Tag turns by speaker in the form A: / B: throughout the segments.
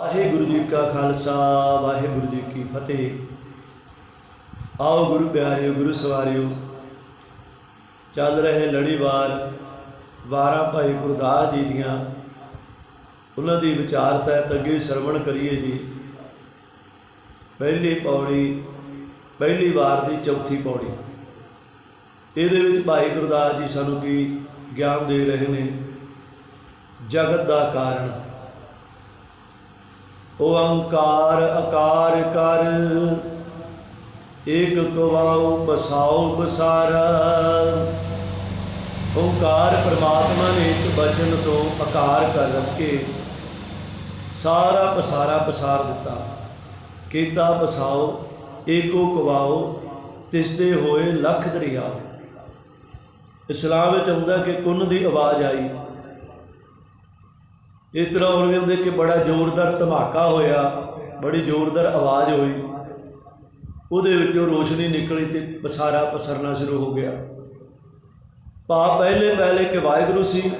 A: ਵਾਹਿਗੁਰੂ ਜੀ ਕਾ ਖਾਲਸਾ, ਵਾਹਿਗੁਰੂ ਜੀ ਕੀ ਫਤਿਹ। ਆਓ ਗੁਰੂ ਪਿਆਰਿਓ, ਗੁਰੂ ਸਵਾਰਿਓ, ਚੱਲ ਰਹੇ ਲੜੀਵਾਰ ਵਾਰਾਂ ਭਾਈ ਗੁਰਦਾਸ ਜੀ ਦੀਆਂ। ਉਹਨਾਂ ਦੀ ਵਿਚਾਰ ਤਹਿਤ ਅੱਗੇ ਸਰਵਣ ਕਰੀਏ ਜੀ। ਪਹਿਲੀ ਪੌੜੀ, ਪਹਿਲੀ ਵਾਰ ਦੀ ਚੌਥੀ ਪੌੜੀ। ਇਹਦੇ ਵਿੱਚ ਭਾਈ ਗੁਰਦਾਸ ਜੀ ਸਾਨੂੰ ਕੀ ਗਿਆਨ ਦੇ ਰਹੇ ਨੇ? ਜਗਤ ਦਾ ਕਾਰਨ ਓੰਕਾਰ ਆਕਾਰ ਕਰ। ਏਕ ਕਵਾਉ ਬਸਾਉ ਬਸਾਰਾ। ਓੰਕਾਰ ਪ੍ਰਮਾਤਮਾ ਨੇ ਇੱਕ ਬਚਨ ਤੋਂ ਆਕਾਰ ਕਰ ਰਚ ਕੇ ਸਾਰਾ ਪਸਾਰਾ ਪਸਾਰ ਦਿੱਤਾ। ਕੀਤਾ ਬਸਾਓ ਏਕੋ ਕਵਾਓ ਤਿਸਦੇ ਹੋਏ ਲੱਖ ਦਰਿਆ। ਇਸਲਾਮ ਵਿੱਚ ਆਉਂਦਾ ਕਿ ਕੁੰਨ ਦੀ ਆਵਾਜ਼ ਆਈ। ਇਸ ਤਰ੍ਹਾਂ ਹੋਰ ਵੀ ਹੁੰਦੇ ਕਿ ਬੜਾ ਜ਼ੋਰਦਾਰ ਧਮਾਕਾ ਹੋਇਆ, ਬੜੀ ਜ਼ੋਰਦਾਰ ਆਵਾਜ਼ ਹੋਈ। ਉਹਦੇ ਵਿੱਚੋਂ ਰੋਸ਼ਨੀ ਨਿਕਲੀ ਤੇ ਪਸਾਰਾ ਪਸਰਨਾ ਸ਼ੁਰੂ ਹੋ ਗਿਆ। ਭਾ ਪਹਿਲੇ ਪਹਿਲੇ ਕਿ ਵਾਹਿਗੁਰੂ ਸੀ,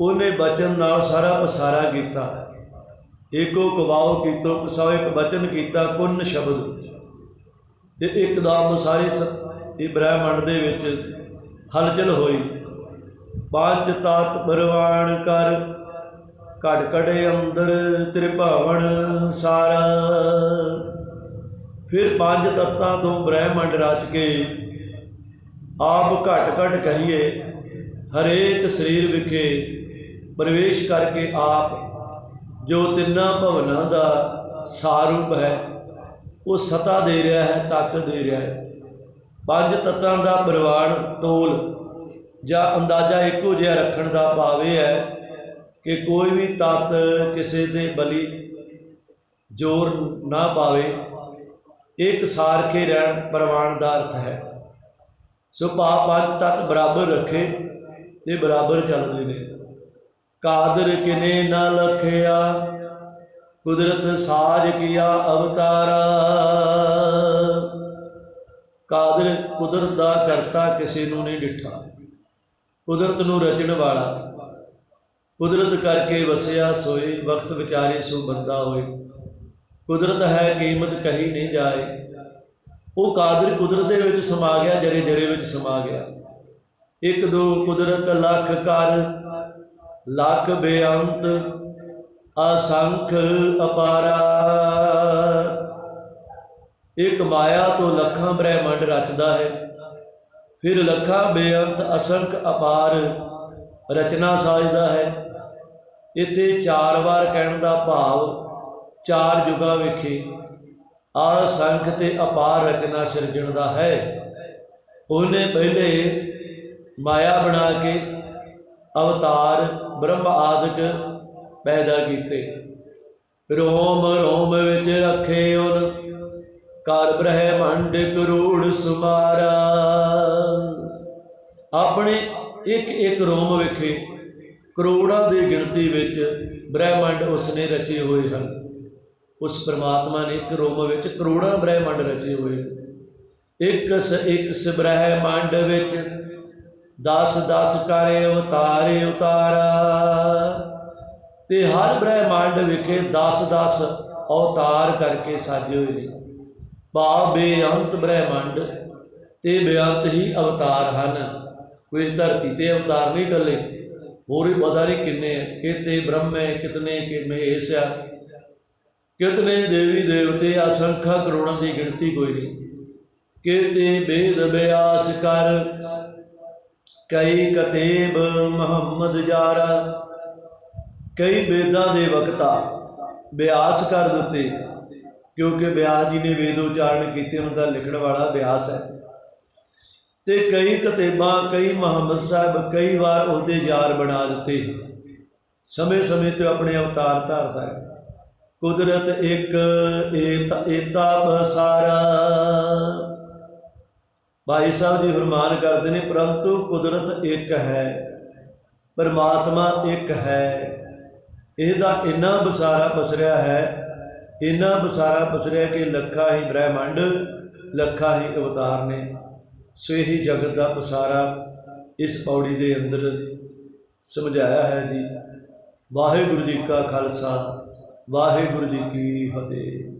A: ਉਹਨੇ ਬਚਨ ਨਾਲ ਸਾਰਾ ਪਸਾਰਾ ਕੀਤਾ। ਏਕੋ ਕਵਾਓ ਕੀਤੋ ਪਸਾਓ ਇੱਕ ਬਚਨ ਕੀਤਾ, ਕੁੰਨ ਸ਼ਬਦ। ਤੇ ਇੱਕਦਮ ਸਾਰੇ ਸ- ਇਹ ਬ੍ਰਹਿਮੰਡ ਦੇ ਵਿੱਚ ਹਲਚਲ ਹੋਈ। ਪੰਜ ਤਾਤ ਬਰਵਾਨ ਕਰ ਘੜ ਘੜੇ ਅੰਦਰ ਤ੍ਰਿਭਾਵਨ ਸਾਰਾ। ਫਿਰ ਪੰਜ ਤੱਤਾਂ ਤੋਂ ਬ੍ਰਹਿਮੰਡ ਰਚ ਕੇ ਆਪ ਘਟ ਘਟ ਕਹੀਏ, ਹਰੇਕ ਸਰੀਰ ਵਿਖੇ ਪ੍ਰਵੇਸ਼ ਕਰਕੇ ਆਪ ਜੋ ਤਿੰਨਾਂ ਭਵਨਾਂ ਦਾ ਸਾਰੂਪ ਹੈ, ਉਹ ਸਤਾ ਦੇ ਰਿਹਾ ਹੈ ਤਾਕਤ ਦੇ ਰਿਹਾ ਹੈ। ਪੰਜ ਤੱਤਾਂ ਦਾ ਪ੍ਰਵਾਣ ਤੋਲ ਜਾਂ ਅੰਦਾਜ਼ਾ ਇੱਕੋ ਜਿਹਾ ਰੱਖਣ ਦਾ ਭਾਵ ਇਹ ਹੈ ਕਿ ਕੋਈ ਵੀ ਤੱਤ ਕਿਸੇ ਦੇ ਬਲੀ ਜ਼ੋਰ ਨਾ ਪਾਵੇ, ਇੱਕ ਸਾਰਖੇ ਰਹਿਣ ਪ੍ਰਵਾਨ ਦਾ ਅਰਥ ਹੈ। ਸੋ ਭਾ ਪੰਜ ਤੱਤ ਬਰਾਬਰ ਰੱਖੇ ਤੇ ਬਰਾਬਰ ਚੱਲਦੇ ਨੇ। ਕਾਦਰ ਕਿਨੇ ਨਾ ਲਖਿਆ, ਕੁਦਰਤ ਸਾਜ ਕੀਆ ਅਵਤਾਰਾ। ਕਾਦਰ ਕੁਦਰਤ ਦਾ ਕਰਤਾ, ਕਿਸੇ ਨੂੰ ਨਹੀਂ ਡਿਠਾ। ਕੁਦਰਤ ਨੂੰ ਰਚਣ ਵਾਲਾ ਕੁਦਰਤ ਕਰਕੇ ਵਸਿਆ ਸੋਏ, ਵਕਤ ਵਿਚਾਰੇ ਸੋ ਬੰਦਾ ਹੋਏ। ਕੁਦਰਤ ਹੈ ਕੀਮਤ ਕਹੀ ਨਹੀਂ ਜਾਏ। ਉਹ ਕਾਦਰ ਕੁਦਰਤ ਦੇ ਵਿੱਚ ਸਮਾ ਗਿਆ, ਜਰੇ ਜਰੇ ਵਿੱਚ ਸਮਾ ਗਿਆ। ਇੱਕ ਦੋ ਕੁਦਰਤ ਲੱਖ ਕਰ, ਲੱਖ ਬੇਅੰਤ, ਅਸੰਖ ਅਪਾਰਾ। ਇੱਕ ਮਾਇਆ ਤੋਂ ਲੱਖਾਂ ਬ੍ਰਹਿਮੰਡ ਰਚਦਾ ਹੈ। ਫਿਰ ਲੱਖਾਂ ਬੇਅੰਤ, ਅਸੰਖ ਅਪਾਰ। ਰਚਨਾ ਸਾਜਦਾ ਹੈ। ਇੱਥੇ ਚਾਰ ਵਾਰ ਕਹਿਣ ਦਾ ਭਾਵ ਚਾਰ ਯੁਗਾਂ ਵਿਖੇ ਅਸੰਖ ਤੇ ਅਪਾਰ ਰਚਨਾ ਸਿਰਜਣ ਦਾ ਹੈ। ਉਹਨੇ ਪਹਿਲੇ ਮਾਇਆ ਬਣਾ ਕੇ ਅਵਤਾਰ, ਬ੍ਰਹਮ ਆਦਿਕ ਪੈਦਾ ਕੀਤੇ। ਰੋਮ ਰੋਮ ਵਿੱਚ ਰੱਖੇ ਉਨ ਕਰ ਬ੍ਰਹਿਮੰਡ ਕਰੂੜ ਸੁਮਾਰਾ। ਆਪਣੇ ਇੱਕ ਇੱਕ ਰੋਮ ਵਿਖੇ ਕਰੋੜਾਂ ਦੀ ਗਿਣਤੀ ਵਿੱਚ ਬ੍ਰਹਿਮੰਡ ਉਸਨੇ ਰਚੇ ਹੋਏ ਹਨ। ਉਸ ਪ੍ਰਮਾਤਮਾ ਨੇ ਇੱਕ ਰੋਮ ਵਿੱਚ ਕਰੋੜਾਂ ਬ੍ਰਹਿਮੰਡ ਰਚੇ ਹੋਏ ਨੇ ਇੱਕ ਸ ਇੱਕ ਸ ਬ੍ਰਹਿਮੰਡ ਵਿੱਚ 10 10 ਕਰੇ ਅਵਤਾਰੇ ਉਤਾਰਾ। ਤੇ ਹਰ ਬ੍ਰਹਿਮੰਡ ਵਿਖੇ 10 10 ਅਵਤਾਰ ਕਰਕੇ ਸਾਜੇ ਹੋਏ ਨੇ। ਭਾਵ ਬੇਅੰਤ ਬ੍ਰਹਿਮੰਡ ਤੇ ਬੇਅੰਤ ਹੀ ਅਵਤਾਰ ਹਨ। ਕੋਈ ਇਸ ਧਰਤੀ ਤੇ ਅਵਤਾਰ ਨਹੀਂ ਇਕੱਲੇ, ਹੋਰ ਵੀ ਪਤਾ ਨਹੀਂ ਕਿੰਨੇ ਹੈ ਕਿਤੇ ਬ੍ਰਹਮ ਹੈ, ਕਿਤਨੇ ਕਿ ਮਹੇਸ਼ ਆ ਕਿਤਨੇ ਦੇਵੀ ਦੇਵਤੇ ਅਸੰਖਾ ਕਰੋੜਾਂ ਦੀ ਗਿਣਤੀ ਕੋਈ ਨਹੀਂ। ਕਿਤੇ ਬੇਦ ਬਿਆਸ ਕਰ, ਕਈ ਕਤੇਬ ਮੁਹੰਮਦ ਜਾਰਾ, ਕਈ ਵੇਦਾਂ ਦੇ ਵਕਤਾ ਬਿਆਸ ਕਰ ਦਿੱਤੇ। ਕਿਉਂਕਿ ਬਿਆਸ ਜੀ ਨੇ ਵੇਦ ਉਚਾਰਨ ਕੀਤੇ, ਉਹਨਾਂ ਦਾ ਲਿਖਣ ਵਾਲਾ ਬਿਆਸ ਹੈ। ਤੇ ਕਈ ਕਤੇਬਾਂ, ਕਈ ਮੁਹੰਮਦ ਸਾਹਿਬ ਕਈ ਵਾਰ ਉਹਦੇ ਯਾਰ ਬਣਾ ਦਿੱਤੇ। ਸਮੇਂ ਸਮੇਂ ਤੇ ਆਪਣੇ ਅਵਤਾਰ ਧਾਰਦਾ ਹੈ। ਕੁਦਰਤ ਇੱਕ ਏਤ, ਏਤਾ ਬਸਾਰਾ। ਭਾਈ ਸਾਹਿਬ ਜੀ ਫਰਮਾਨ ਕਰਦੇ ਨੇ, ਪਰੰਤੂ ਕੁਦਰਤ ਇੱਕ ਹੈ, ਪਰਮਾਤਮਾ ਇੱਕ ਹੈ। ਇਹਦਾ ਇੰਨਾ ਬਸਾਰਾ ਪਸਰਿਆ ਹੈ, ਇੰਨਾ ਬਸਾਰਾ ਪਸਰਿਆ ਕਿ ਲੱਖਾਂ ਹੀ ਬ੍ਰਹਿਮੰਡ, ਲੱਖਾਂ ਹੀ ਅਵਤਾਰ ਨੇ। ਸੋ ਇਹੀ ਜਗਤ ਦਾ ਪਸਾਰਾ ਇਸ ਪੌੜੀ ਦੇ ਅੰਦਰ ਸਮਝਾਇਆ ਹੈ ਜੀ। ਵਾਹਿਗੁਰੂ ਜੀ ਕਾ ਖਾਲਸਾ, ਵਾਹਿਗੁਰੂ ਜੀ ਕੀ ਫਤਿਹ।